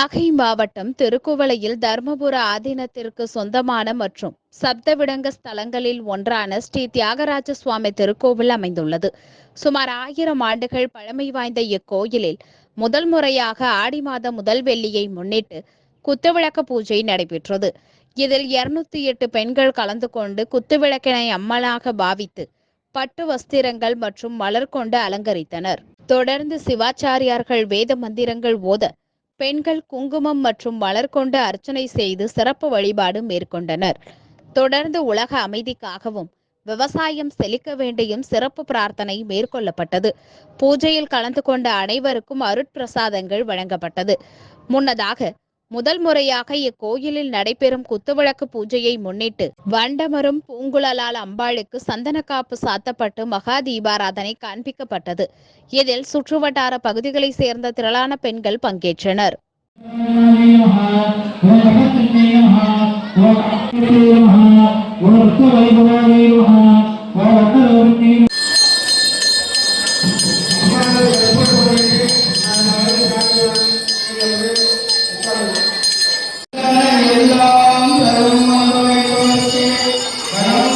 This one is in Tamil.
நாகை மாவட்டம் திருக்குவளையில் தர்மபுர ஆதீனத்திற்கு சொந்தமான மற்றும் சப்தவிடங்க ஸ்தலங்களில் ஒன்றான ஸ்ரீ தியாகராஜ சுவாமி திருக்கோவில் அமைந்துள்ளது. சுமார் ஆயிரம் ஆண்டுகள் பழமை வாய்ந்த இக்கோயிலில் முதல் முறையாக ஆடி மாத முதல் வெள்ளியை முன்னிட்டு குத்துவிளக்கு பூஜை நடைபெற்றது. இதில் இருநூத்தி எட்டு பெண்கள் கலந்து கொண்டு குத்துவிளக்கினை அம்மனாக பாவித்து பட்டு வஸ்திரங்கள் மற்றும் மலர் கொண்டு அலங்கரித்தனர். தொடர்ந்து சிவாச்சாரியார்கள் வேத மந்திரங்கள் ஓத பெண்கள் குங்குமம் மற்றும் மலர் கொண்டு அர்ச்சனை செய்து சிறப்பு வழிபாடு மேற்கொண்டனர். தொடர்ந்து உலக அமைதிக்காகவும் விவசாயம் செழிக்க வேண்டியும் சிறப்பு பிரார்த்தனை மேற்கொள்ளப்பட்டது. பூஜையில் கலந்து கொண்ட அனைவருக்கும் அருட்பிரசாதங்கள் வழங்கப்பட்டது. முன்னதாக முதல் முறையாக இக்கோயிலில் நடைபெறும் குத்துவிளக்கு பூஜையை முன்னிட்டு வண்டமரும் பூங்குழலால் அம்பாளுக்கு சந்தனக்காப்பு சாத்தப்பட்டு மகா தீபாராதனை காண்பிக்கப்பட்டது. இதில் சுற்றுவட்டார பகுதிகளைச் சேர்ந்த திரளான பெண்கள் பங்கேற்றனர். ஓம்